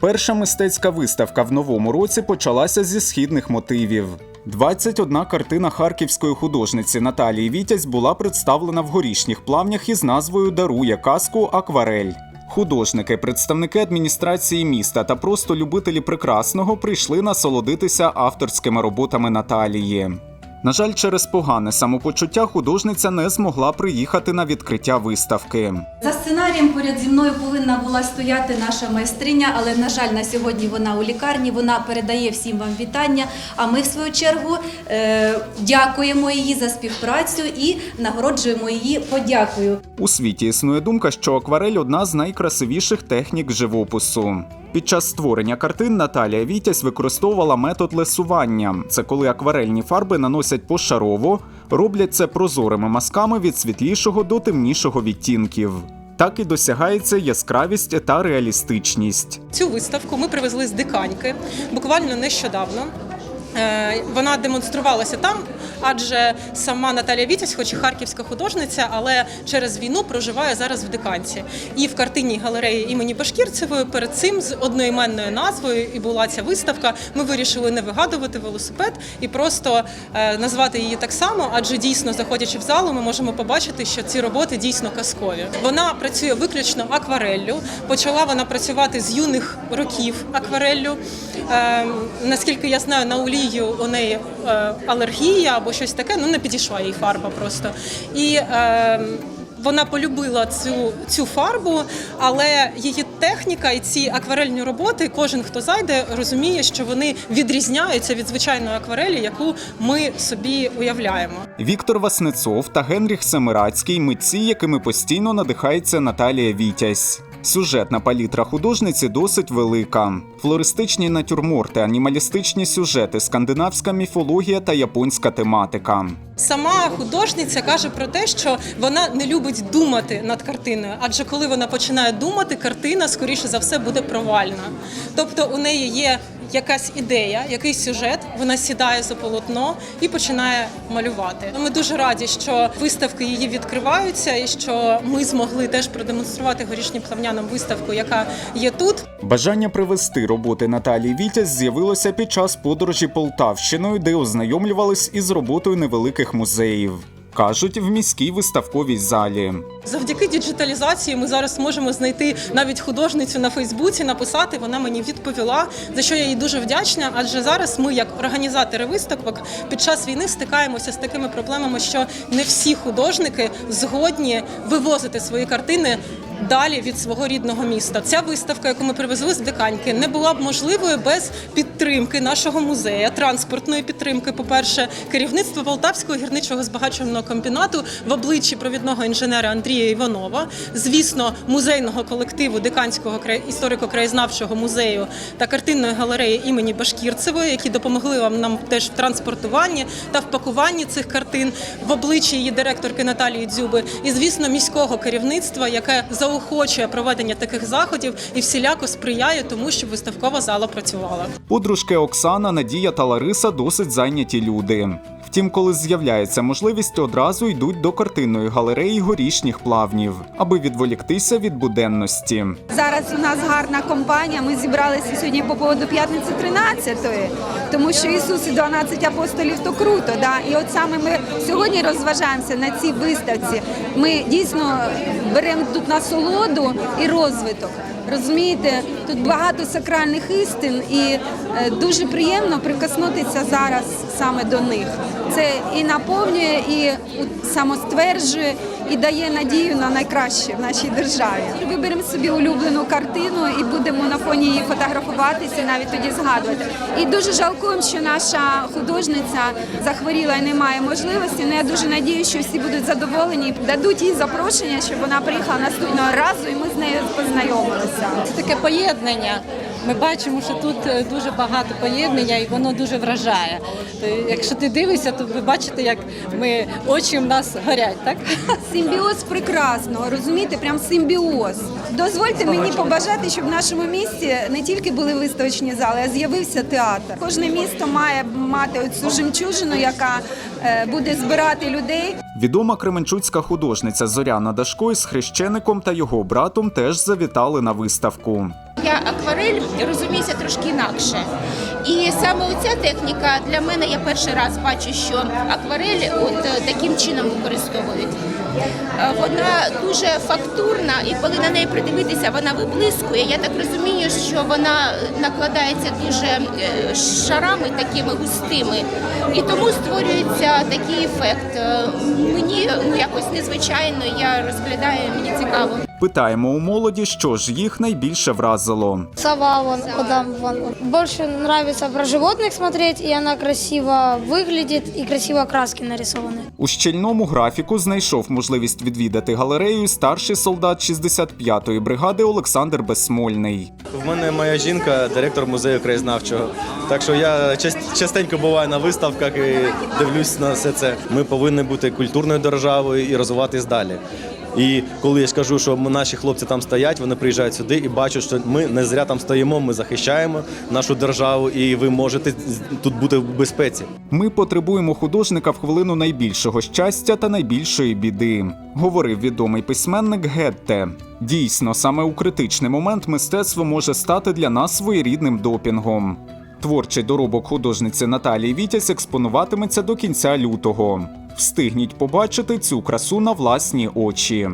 Перша мистецька виставка в новому році почалася зі східних мотивів. 21 картина харківської художниці Наталії Вітязь була представлена в горішніх плавнях із назвою Дарує казку Акварель. Художники, представники адміністрації міста та просто любителі прекрасного прийшли насолодитися авторськими роботами Наталії. На жаль, через погане самопочуття художниця не змогла приїхати на відкриття виставки. За сценарієм поряд зі мною повинна була стояти наша майстриня, але на жаль, на сьогодні вона у лікарні. Вона передає всім вам вітання. А ми, в свою чергу, е, дякуємо її за співпрацю і нагороджуємо її подякою. У світі існує думка, що акварель одна з найкрасивіших технік живопису. Під час створення картин Наталія Вітязь використовувала метод лесування. Це коли акварельні фарби наносять пошарово, роблять це прозорими мазками від світлішого до темнішого відтінків. Так і досягається яскравість та реалістичність. Цю виставку ми привезли з диканьки буквально нещодавно. Е, Вона демонструвалася там, адже сама Наталія Вітязь, хоч і харківська художниця, але через війну проживає зараз в диканці. І в картинній галереї імені Башкірцевої перед цим з одноіменною назвою і була ця виставка. Ми вирішили не вигадувати велосипед і просто е, назвати її так само, адже дійсно, заходячи в залу, ми можемо побачити, що ці роботи дійсно казкові. Вона працює виключно аквареллю. Почала вона працювати з юних років аквареллю. Е, наскільки я знаю, на олію у неї е, алергія або щось таке, ну не підійшла їй фарба просто. І е, вона полюбила цю, цю фарбу, але її техніка і ці акварельні роботи, кожен, хто зайде, розуміє, що вони відрізняються від звичайної акварелі, яку ми собі уявляємо. Віктор Васнецов та Генріх Семирацький митці, якими постійно надихається Наталія Вітязь. Сюжетна палітра художниці досить велика. Флористичні натюрморти, анімалістичні сюжети, скандинавська міфологія та японська тематика. Сама художниця каже про те, що вона не любить думати над картиною, адже коли вона починає думати, картина скоріше за все буде провальна. Тобто у неї є якась ідея, якийсь сюжет, вона сідає за полотно і починає малювати. Ми дуже раді, що виставки її відкриваються, і що ми змогли теж продемонструвати горішнім плавнянам виставку, яка є тут. Бажання привезти роботи Наталії Вітязь з'явилося під час подорожі Полтавщиною, де ознайомлювались із роботою невеликих музеїв. Кажуть, в міській виставковій залі. Завдяки діджиталізації ми зараз можемо знайти навіть художницю на Фейсбуці, написати. Вона мені відповіла, за що я їй дуже вдячна. Адже зараз ми, як організатори виставок, під час війни стикаємося з такими проблемами, що не всі художники згодні вивозити свої картини. Далі від свого рідного міста. Ця виставка, яку ми привезли з диканьки, не була б можливою без підтримки нашого музею, транспортної підтримки. По перше, керівництва Полтавського гірничого збагачувального комбінату в обличчі провідного інженера Андрія Іванова, звісно, музейного колективу Диканського історико-краєзнавчого музею та картинної галереї імені Башкірцевої, які допомогли вам нам теж в транспортуванні та в пакуванні цих картин. В обличчі її директорки Наталії Дзюби, і звісно, міського керівництва, яке заохочує проведення таких заходів і всіляко сприяє тому, щоб виставкова зала працювала. Подружки Оксана, Надія та Лариса досить зайняті люди. Втім, коли з'являється можливість, одразу йдуть до картинної галереї горішніх плавнів, аби відволіктися від буденності. Зараз у нас гарна компанія. Ми зібралися сьогодні по поводу п'ятниці 13-ї, тому що Ісус і 12 апостолів то круто. Да? І от саме ми сьогодні розважаємося на цій виставці. Ми дійсно беремо тут насолоду і розвиток. Розумієте, тут багато сакральних істин, і е, дуже приємно прикоснутися зараз саме до них. Це і наповнює, і самостверджує, і дає надію на найкраще в нашій державі. Виберемо собі улюблену картину і будемо на фоні її фотографуватися, навіть тоді згадувати. І дуже жалкуємо, що наша художниця захворіла і не має можливості. але я дуже надію, що всі будуть задоволені дадуть їй запрошення, щоб вона приїхала наступного разу, і ми з нею познайомилися. Це таке поєднання. Ми бачимо, що тут е, дуже багато поєднання, і воно дуже вражає. Якщо ти дивишся, то ви бачите, як ми очі в нас горять, так? Симбіоз прекрасного, розумієте, прям симбіоз. Дозвольте мені побажати, щоб в нашому місті не тільки були виставочні зали, а з'явився театр. Кожне місто має мати цю жемчужину, яка е, буде збирати людей. Відома кременчуцька художниця Зоряна Дашко із хрещеником та його братом теж завітали на виставку. Я акварель розуміюся трошки інакше. І саме оця техніка для мене я перший раз бачу, що акварель от е, таким чином використовують. Е, Вона дуже фактурна, і коли на неї придивитися, вона виблискує. Я так розумію, що вона накладається дуже е, шарами такими густими, і тому створюється такий ефект. Мені ну якось незвичайно, я розглядаю, мені цікаво. Питаємо у молоді, що ж їх найбільше вразило. Сова вон, куда вон. Больше нравится про животных смотреть, и она красиво выглядит, и красиво краски нарисованы. У щільному графіку знайшов можливість відвідати галерею старший солдат 65-ї бригади Олександр Безсмольний. В мене моя жінка, директор музею краєзнавчого. Так що я част- частенько буваю на виставках і дивлюсь на все це. Ми повинні бути культурною державою і розвиватись далі. І коли я ж кажу, що наші хлопці там стоять, вони приїжджають сюди і бачать, що ми не зря там стоїмо, ми захищаємо нашу державу, і ви можете тут бути в безпеці. Ми потребуємо художника в хвилину найбільшого щастя та найбільшої біди, говорив відомий письменник Гетте. Дійсно, саме у критичний момент мистецтво може стати для нас своєрідним допінгом. Творчий доробок художниці Наталії Вітязь експонуватиметься до кінця лютого. Встигніть побачити цю красу на власні очі.